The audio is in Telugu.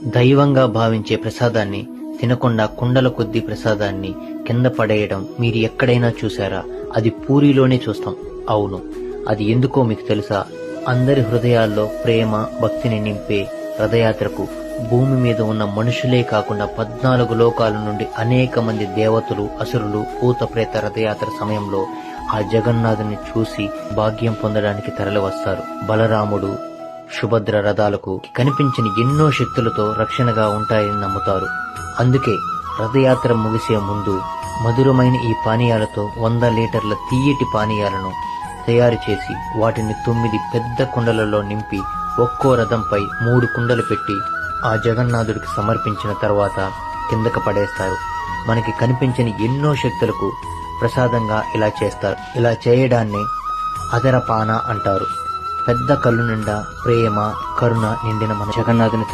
దైవంగా భావించే ప్రసాదాన్ని తినకుండా కుండల కొద్దీ ప్రసాదాన్ని కింద పడేయడం మీరు ఎక్కడైనా చూసారా అది పూరిలోనే చూస్తాం. అవును. అది ఎందుకో మీకు తెలుసా? అందరి హృదయాల్లో ప్రేమ భక్తిని నింపే రథయాత్రకు భూమి మీద ఉన్న మనుషులే కాకుండా పద్నాలుగు లోకాల నుండి అనేక మంది దేవతలు అసురులు భూత ప్రేత రథయాత్ర సమయంలో ఆ జగన్నాథుని చూసి భాగ్యం పొందడానికి తరలివస్తారు బలరాముడు సుభద్ర రథాలకు కనిపించిన ఎన్నో శక్తులతో రక్షణగా ఉంటాయని నమ్ముతారు. అందుకే రథయాత్ర ముగిసే ముందు మధురమైన ఈ పానీయాలతో వంద లీటర్ల తీయటి పానీయాలను తయారు చేసి వాటిని తొమ్మిది పెద్ద కుండలలో నింపి ఒక్కో రథంపై మూడు కుండలు పెట్టి ఆ జగన్నాథుడికి సమర్పించిన తర్వాత కిందకు పడేస్తారు. మనకి కనిపించని ఎన్నో శక్తులకు ప్రసాదంగా ఇలా చేస్తారు. ఇలా చేయడాన్ని అదరపాన అంటారు. పెద్ద కళ్ళు నిండా ప్రేమ కరుణ నిండిన మన జగన్నాథుని